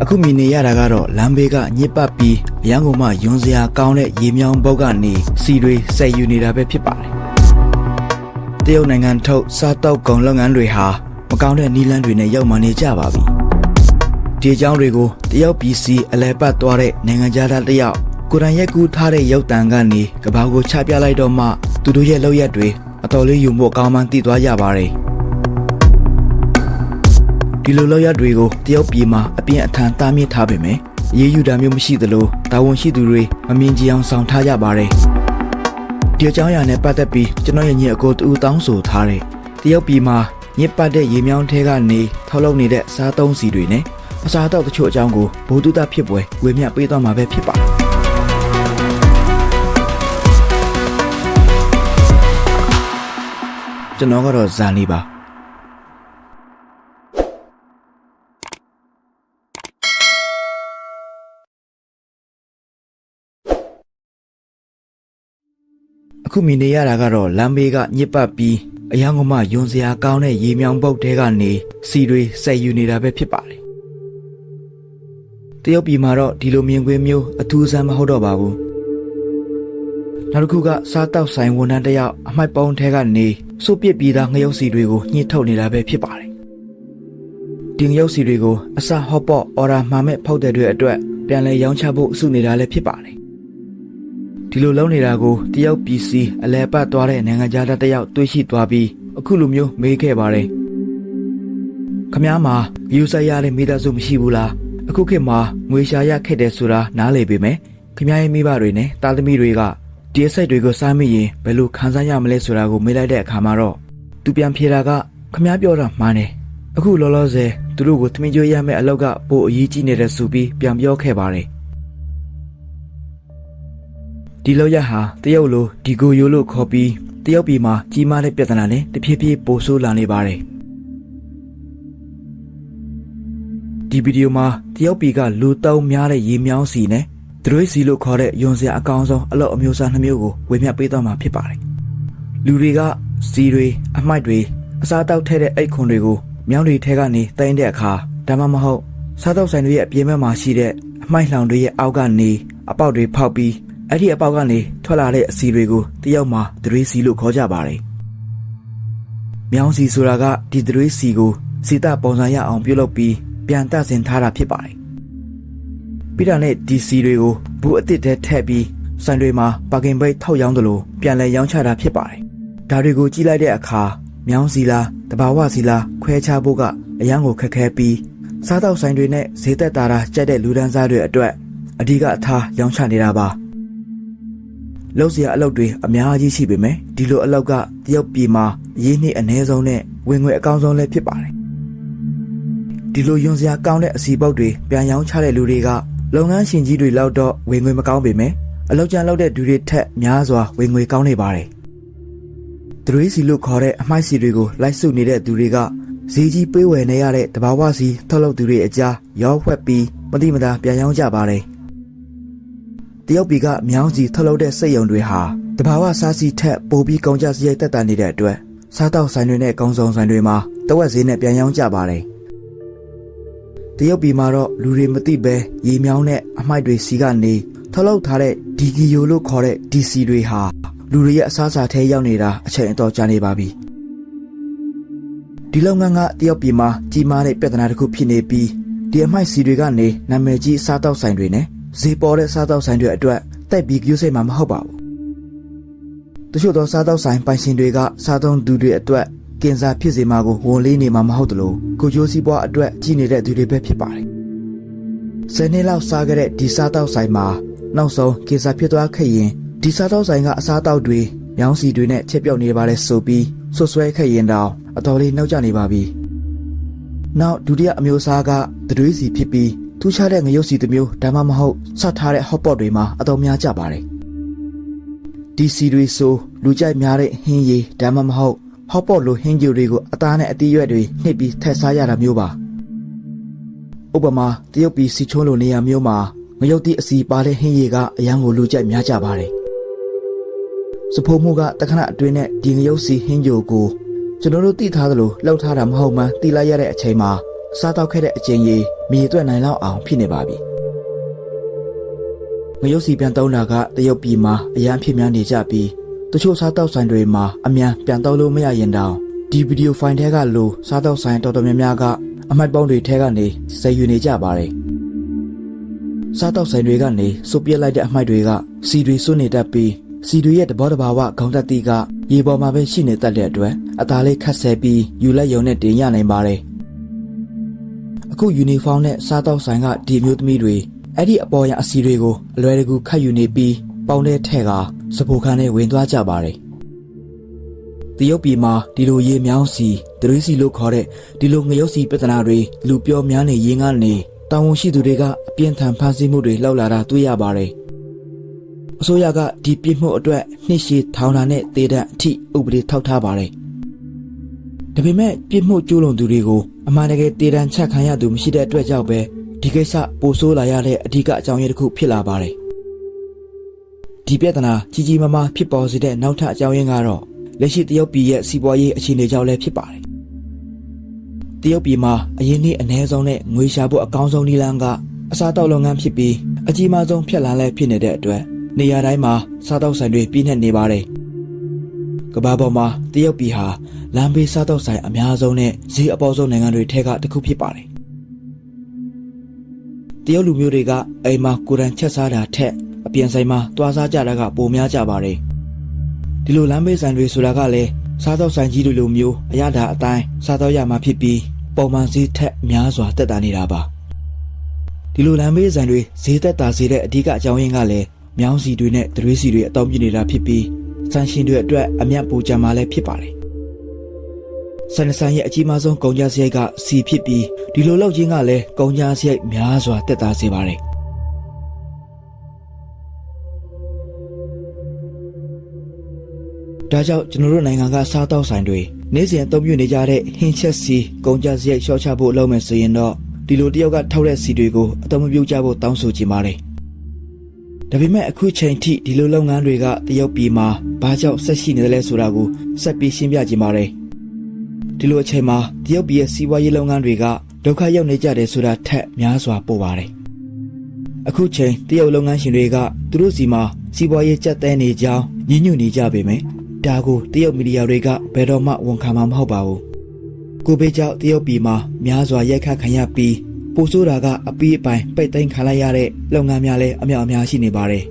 အခုမြင်နေရတာကတော့လမ်းဘေးကညစ်ပတ်ပြီးအရန်ကုန်မှယွန်စရာကောင်းတဲ့ရေမြောင်းဘုတ်ကနေစီတွေဆက်ယူနေတာပဲဖြစ်ပါတယ်တရုတ်နိုင်ငံထုတ်စားတောက်ကုန်လုပ်ငန်းတွေဟာမကောင်းတဲ့နီလန်းတွေနဲ့ရောက်မှနေကြပါပြီဒီအကြောင်းတွေကိုတရုတ်ပြည်စီအလဲပတ်သွားတဲ့နိုင်ငံသားတစ်ယောက်ကိုယ်တိုင်ရက်ကူးထားတဲ့ရုပ်တံကနေကဘာကိုချပြလိုက်တော့မှသူတို့ရဲ့လောက်ရက်တွေအတော်လေးယူဖို့ကောင်းမှန်းသိသွားကြပါတယ် ဒီလိုလောက်ရတွေကိုတရုတ်ပြည်မှာအပြင်းအထန်တားမြစ်ထားပေမယ့်အရေးယူတာမျိုးမရှိသလိုတာဝန်ရှိသူတွေမမြင်ကြအောင်ဆောင်ထားကြပါတယ်။ဒီအကြောင်းအရာနဲ့ပတ်သက်ပြီးကျွန်တော်ရဲ့ညီအကိုတူတောင်းဆိုထားတယ်။တရုတ်ပြည်မှာညစ်ပတ်တဲ့ရေမြောင်းထဲကနေထောက်လုပ်နေတဲ့စားသုံးစီတွေနဲ့အစားအသောက်တချို့အကြောင်းကိုဘိုးတုဒဖြစ်ပွဲဝေမျှပေးသွားမှာပဲဖြစ်ပါတယ်။ကျွန်တော်ကတော့ဇာနေပါ အခုမြင်နေရတာကတော့လမ်းဘေးကညစ်ပတ်ပြီးအယောင်ကမှယွန်စရာကောင်းတဲ့ရေမြောင်ပုတ်တဲကနေစီတွေဆက်ယူနေတာပဲဖြစ်ပါတယ်တရုတ်ပြည်မှာတော့ဒီလိုမြင်ကွင်းမျိုးအထူးဆန်းမဟုတ်တော့ပါဘူးနောက်တစ်ခုကစားတောက်ဆိုင်ဝန်ထမ်းတစ်ယောက်အမိုက်ပုံးထဲကနေစုပ်ပစ်ပြီးသားငရုတ်စီတွေကိုညှစ်ထုတ်နေတာပဲဖြစ်ပါတယ်ဒီငရုတ်စီတွေကိုအစဟော့ပေါ့အော်ဒါမှာမဲ့ဖောက်တဲ့တွေအတွက်ပြန်လဲရောင်းချဖို့စုနေတာလည်းဖြစ်ပါတယ် ဒီလိုလုံးနေတာကိုတယောက်ပြည်စီအလဲပတ်သွားတဲ့နိုင်ငံသားတစ်ယောက်တွေ့ရှိသွားပြီးအခုလိုမျိုးမေးခဲ့ပါတယ်ခမားမှာယူဆိုင်ရတဲ့မိသားစုမရှိဘူးလားအခုခေတ်မှာငွေရှာရခက်တယ်ဆိုတာနားလေပေမဲ့ခမားရဲ့မိဘတွေနဲ့တာသမီတွေကဒီအစိတ်တွေကိုစားမိရင်ဘယ်လိုခံစားရမလဲဆိုတာကိုမေးလိုက်တဲ့အခါမှာတော့သူပြန်ဖြေတာကခမားပြောတာမှားတယ်အခုလောလောဆယ်သူတို့ကိုသမင်ကြွေးရမယ့်အလောက်ကပိုအရေးကြီးနေတဲ့ဆိုပြီးပြန်ပြောခဲ့ပါတယ် ဒီလောက်ရဟာတရုတ်လိုဒီကိုယိုလို့ခေါ်ပြီးတရုတ်ပြည်မှာကြီးမားတဲ့ပြဿနာနဲ့တဖြည်းဖြည်းပိုဆိုးလာနေပါတယ်ဒီဗီဒီယိုမှာတရုတ်ပြည်ကလူတောင်းများတဲ့ရေမြောင်းစီနဲ့ဒရွေးစီလို့ခေါ်တဲ့ယွန်စရာအကောင်ဆုံးအလောက်အမျိုးအစားနှမျိုးကိုဝေမျှပေးသွားမှာဖြစ်ပါတယ်လူတွေကစီတွေအမိုက်တွေအစားတောက်ထဲတဲ့အိတ်ခွန်တွေကိုမြောင်းတွေထဲကနေတိုင်းတဲ့အခါဒါမှမဟုတ်စားတောက်ဆိုင်တွေရဲ့အပြင်ဘက်မှာရှိတဲ့အမိုက်လောင်တွေရဲ့အောက်ကနေအပေါက်တွေဖောက်ပြီး အဲ့ဒီအပေါက်ကနေထွက်လာတဲ့အစီတွေကိုတယောက်မှဒရွေးစီလို့ခေါ်ကြပါတယ်။မြောင်းစီဆိုတာကဒီဒရွေးစီကိုစီတပုံစံရအောင်ပြုလုပ်ပြီးပြန်တဆင်ထားတာဖြစ်ပါတယ်။ပြီးတာနဲ့ဒီစီတွေကိုဘူးအစ်စ်ထဲထည့်ပြီးဆိုင်တွေမှာပါကင်ဘိတ်ထောက်ရောင်းသလိုပြန်လဲရောင်းချတာဖြစ်ပါတယ်။ဒါတွေကိုကြည့်လိုက်တဲ့အခါမြောင်းစီလားတဘာဝစီလားခွဲခြားဖို့ကအရန်ကိုခက်ခဲပြီးစားတော့ဆိုင်တွေနဲ့ဈေးသက်တာတာကြက်တဲ့လူဒန်းစားတွေအတွက်အဓိကအထားရောင်းချနေတာပါ။ လောက်စရာအလုပ်တွေအများကြီးရှိပေမဲ့ဒီလိုအလုပ်ကတရုတ်ပြည်မှာအရေးနှိအ ਨੇ ဆုံးနဲ့ဝင်ငွေအကောင်းဆုံးလည်းဖြစ်ပါတယ်ဒီလိုယွန်စရာကောင်းတဲ့အစီပုတ်တွေပြန်ရောင်းချတဲ့လူတွေကလုပ်ငန်းရှင်ကြီးတွေလောက်တော့ဝင်ငွေမကောင်းပေမဲ့အလုပ်ကြမ်းလုပ်တဲ့သူတွေထက်များစွာဝင်ငွေကောင်းနေပါတယ်ဒရွေးစီလို့ခေါ်တဲ့အမိုက်စီတွေကိုလိုက်စုနေတဲ့သူတွေကဈေးကြီးပေးဝယ်နေရတဲ့တဘာဝစီထုတ်လုပ်သူတွေအကြားရောဝှက်ပြီးမတိမတာပြန်ရောင်းကြပါတယ် တရုတ်ပြည်ကမြောင်းစီထုတ်လုပ်တဲ့စက်ရုံတွေဟာတဘာဝစားစီထက်ပိုပြီးကုန်ကျစရိတ်တက်တာနေတဲ့အတွက်စားတောက်ဆိုင်တွေနဲ့ကောင်းဆောင်ဆိုင်တွေမှာတဝက်ဈေးနဲ့ပြန်ရောင်းကြပါတယ်။တရုတ်ပြည်မှာတော့လူတွေမသိပဲရေမြောင်းနဲ့အမိုက်တွေစီကနေထုတ်လုပ်ထားတဲ့ဒီဂီယိုလို့ခေါ်တဲ့ DC တွေဟာလူတွေရဲ့အစားအစာထဲရောက်နေတာအချိန်အတော်ကြာနေပါပြီ။ဒီလုပ်ငန်းကတရုတ်ပြည်မှာကြီးမားတဲ့ပြဿနာတစ်ခုဖြစ်နေပြီးဒီအမိုက်စီတွေကနေနာမည်ကြီးစားတောက်ဆိုင်တွေနဲ့ ဈေးပေါ်တဲ့စားတောက်ဆိုင်တွေအတွက်တိုက်ပြီးကြိုးစိတ်မှာမဟုတ်ပါဘူး။တချို့သောစားတောက်ဆိုင်ပိုင်ရှင်တွေကစားသုံးသူတွေအတွက်ကင်ဆာဖြစ်စေမှာကိုဝန်လေးနေမှာမဟုတ်တလို့ကိုကျိုးစည်းပွားအတွက်ကြီးနေတဲ့သူတွေပဲဖြစ်ပါတယ်။ဆယ်နှစ်လောက်စားခဲ့တဲ့ဒီစားတောက်ဆိုင်မှာနောက်ဆုံးကင်ဆာဖြစ်သွားခဲ့ရင်ဒီစားတောက်ဆိုင်ကအစားတောက်တွေမြောင်းစီတွေနဲ့ချက်ပြောက်နေပါလေဆိုပြီးဆွဆွဲခဲ့ရင်တောင်အတော်လေးနှောက်ကြနေပါပြီ။နောက်ဒုတိယအမျိုးအစားကတတွေးစီဖြစ်ပြီး ထူးခြားတဲ့ငရုတ်စီတစ်မျိုးဒါမှမဟုတ်စထားတဲ့ hot pot တွေမှာအတော်များကြပါတယ်။ဒီစီတွေဆိုလူကြိုက်များတဲ့ဟင်းရည်ဒါမှမဟုတ် hot pot လိုဟင်းကြိုတွေကိုအသားနဲ့အသီးရွက်တွေနှိပ်ပြီးထည့်စားရတာမျိုးပါ။ဥပမာတရုတ်ပြည်စီချုံးလိုနေရာမျိုးမှာငရုတ်တိအစီပါတဲ့ဟင်းရည်ကအရန်ကိုလူကြိုက်များကြပါတယ်။စဖိုးမှုကတခဏအတွင်းနဲ့ဒီငရုတ်စီဟင်းကြိုကိုကျွန်တော်တို့သိထားသလိုလှုပ်ထားတာမဟုတ်မှန်းသိလိုက်ရတဲ့အချိန်မှာ စားတောက်ခဲ့တဲ့အကျင့်ကြီးမြေသွက်နိုင်လောက်အောင်ဖြစ်နေပါပြီငရုတ်စီပြန်တောင်းတာကတရုတ်ပြည်မှာအရန်ဖြစ်များနေကြပြီးတချို့စားတောက်ဆိုင်တွေမှာအမြန်ပြန်တောက်လို့မရရင်တောင်ဒီဗီဒီယိုဖိုင်ထဲကလိုစားတောက်ဆိုင်တော်တော်များများကအမိုက်ပေါင်းတွေထဲကနေစည်ယူနေကြပါတယ်စားတောက်ဆိုင်တွေကနေစုပ်ပြစ်လိုက်တဲ့အမိုက်တွေကစီတွေစွနေတတ်ပြီးစီတွေရဲ့တဘောတဘာဝခေါင်းတက်တီကရေပေါ်မှာပဲရှိနေတတ်တဲ့အတွက်အသားလေးခတ်ဆဲပြီးယူလက်ယုံနဲ့တင်ရနိုင်ပါတယ် အခုယူနီဖောင်းနဲ့စားတောက်ဆိုင်ကဒီမျိုးသမီးတွေအဲ့ဒီအပေါ်ရအစီတွေကိုအလွယ်တကူခတ်ယူနေပြီးပေါင်းတဲ့ထဲကစပူခန်းနဲ့ဝင်သွားကြပါတယ်တရုတ်ပြည်မှာဒီလိုရေမြောင်းစီဒရီစီလို့ခေါ်တဲ့ဒီလိုငရုတ်စီပြဿနာတွေလူပြောများနေရင်ကနေတာဝန်ရှိသူတွေကအပြင်းထန်ဖမ်းဆီးမှုတွေလှုပ်လာတာတွေ့ရပါတယ်။အစိုးရကဒီပြစ်မှုအတွက်နှစ်ရှည်ထောင်ဒဏ်နဲ့တေဒဏ်အထိဥပဒေထောက်ထားပါတယ်။ ဒါပေမဲ့ပြစ်မှုကျူးလွန်သူတွေကိုအမှန်တကယ်တေဒဏ်ချက်ခံရသူမရှိတဲ့အတွက်ကြောင့်ပဲဒီကိစ္စပိုဆိုးလာရတဲ့အဓိကအကြောင်းရင်းတစ်ခုဖြစ်လာပါတယ်။ဒီပြဿနာကြီးကြီးမားမားဖြစ်ပေါ်စေတဲ့နောက်ထပ်အကြောင်းရင်းကတော့လက်ရှိတရုတ်ပြည်ရဲ့စီးပွားရေးအခြေအနေကြောင့်လည်းဖြစ်ပါတယ်။တရုတ်ပြည်မှာအရင်နေ့အ ਨੇ ဆုံးနဲ့ငွေရှာဖို့အကောင်းဆုံးနည်းလမ်းကအစားတောက်လုပ်ငန်းဖြစ်ပြီးအကြီးမားဆုံးဖြတ်လန်းလည်းဖြစ်နေတဲ့အတွက်နေရာတိုင်းမှာစားတောက်ဆိုင်တွေပြည့်နှက်နေပါတယ်။ ကမ္ဘာပေါ်မှာတရုတ်ပြည်ဟာလမ်းဘေးစားတောက်ဆိုင်အများဆုံးနဲ့ဈေးအပေါဆုံးနိုင်ငံတွေထဲကတစ်ခုဖြစ်ပါတယ်။တရုတ်လူမျိုးတွေကအိမ်မှာကိုယ်တိုင်ချက်စားတာထက်အပြင်ဆိုင်မှာတွားစားကြတာကပိုများကြပါတယ်။ဒီလိုလမ်းဘေးဆိုင်တွေဆိုတာကလည်းစားတောက်ဆိုင်ကြီးတွေလိုမျိုးအရသာအတိုင်းစားတောက်ရမှာဖြစ်ပြီးပုံမှန်ဈေးထက်များစွာတက်တာနေတာပါဒီလိုလမ်းဘေးဆိုင်တွေဈေးသက်သာစေတဲ့အဓိကအကြောင်းရင်းကလည်းမြောင်းစီတွေနဲ့ဒရွေးစီတွေအတောင်းပြနေတာဖြစ်ပြီး ဆန်ရှင်တွေအတွက်အမျက်ပူကြမှာလည်းဖြစ်ပါတယ်ဆန်ဆိုင်ရဲ့အကြီးမားဆုံးကုန်ကြစရိုက်ကစီဖြစ်ပြီးဒီလိုလောက်ချင်းကလည်းကုန်ကြစရိုက်များစွာတက်တာစေပါတယ်ဒါကြောင့်ကျွန်တော်တို့နိုင်ငံကစားတောက်ဆိုင်တွေနေ့စဉ်အသုံးပြုနေကြတဲ့ဟင်းချက်စီကုန်ကြစရိုက်လျှော့ချဖို့လုပ်မယ်ဆိုရင်တော့ဒီလိုတယောက်ကထောက်တဲ့စီတွေကိုအသုံးမပြုကြဖို့တောင်းဆိုချင်ပါတယ်။ ဒါပေမဲ့အခုချိန်ထိဒီလိုလုပ်ငန်းတွေကတရုတ်ပြည်မှာဘာကြောင့်ဆက်ရှိနေတယ်လဲဆိုတာကိုဆက်ပြီးရှင်းပြချင်ပါတယ်။ဒီလိုအချိန်မှာတရုတ်ပြည်ရဲ့စီးပွားရေးလုပ်ငန်းတွေကဒုက္ခရောက်နေကြတယ်ဆိုတာထက်များစွာပိုပါတယ်။အခုချိန်တရုတ်လုပ်ငန်းရှင်တွေကသူတို့စီမှာစီးပွားရေးကြက်တဲနေကြောင်းညှဉ်းညူနေကြပေမယ့်ဒါကိုတရုတ်မီဒီယာတွေကဘယ်တော့မှဝန်ခံမှာမဟုတ်ပါဘူး။ကိုဘေးကြောင့်တရုတ်ပြည်မှာများစွာရိုက်ခတ်ခံရပြီး ပိုဆိုးတာကအပီးအပိုင်ပိတ်သိမ်းခံလိုက်ရတဲ့လုပ်ငန်းများလည်းအများအများရှိနေပါတယ်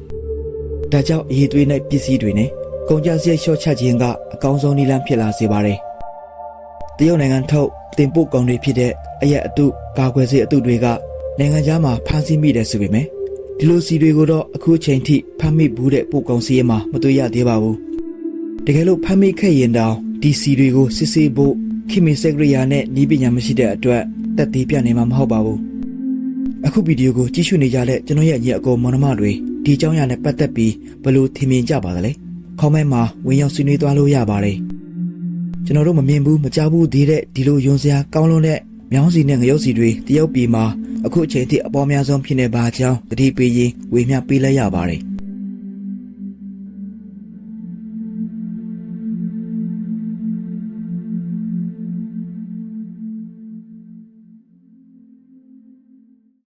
။ဒါကြောင့်အရေးသွေးနဲ့ပစ္စည်းတွေနဲ့ကုန်ကျစရိတ်လျှော့ချခြင်းကအကောင်းဆုံးနည်းလမ်းဖြစ်လာစေပါတယ်။တရုတ်နိုင်ငံထုတ်တင်ပို့ကုန်တွေဖြစ်တဲ့အရက်အတုကာကွယ်ဆေးအတုတွေကနိုင်ငံခြားမှာဖမ်းဆီးမိတယ်ဆိုပေမဲ့ဒီလိုစီတွေကိုတော့အခုချိန်ထိဖမ်းမိဘူးတဲ့ပို့ကုန်စည်းရမှာမတွေ့ရသေးပါဘူး။တကယ်လို့ဖမ်းမိခဲ့ရင်တောင်ဒီစီတွေကိုစစ်ဆေးဖို့ခိမီစက်ကရိယာနဲ့ဤပညာမရှိတဲ့အတွက် တက်သေးပြနေမှာမဟုတ်ပါဘူးအခုဗီဒီယိုကိုကြည့်ရှုနေကြတဲ့ကျွန်တော်ရဲ့ညီအကိုမောင်နှမတွေဒီအကြောင်းအရာနဲ့ပတ်သက်ပြီးဘယ်လိုထင်မြင်ကြပါသလဲခေါင်းမဲမှာဝင်ရောက်ဆွေးနွေးသွားလို့ရပါတယ်ကျွန်တော်တို့မမြင်ဘူးမကြားဘူးသေးတဲ့ဒီလိုယွန်စရာကောင်းလွန်းတဲ့မြောင်းစီနဲ့ငရုတ်စီတွေတရုတ်ပြည်မှာအခုအချိန်ထိအပေါ်များဆုံးဖြစ်နေပါကြောင်းတတိပေးရင်ဝေမျှပေးလိုက်ရပါတယ်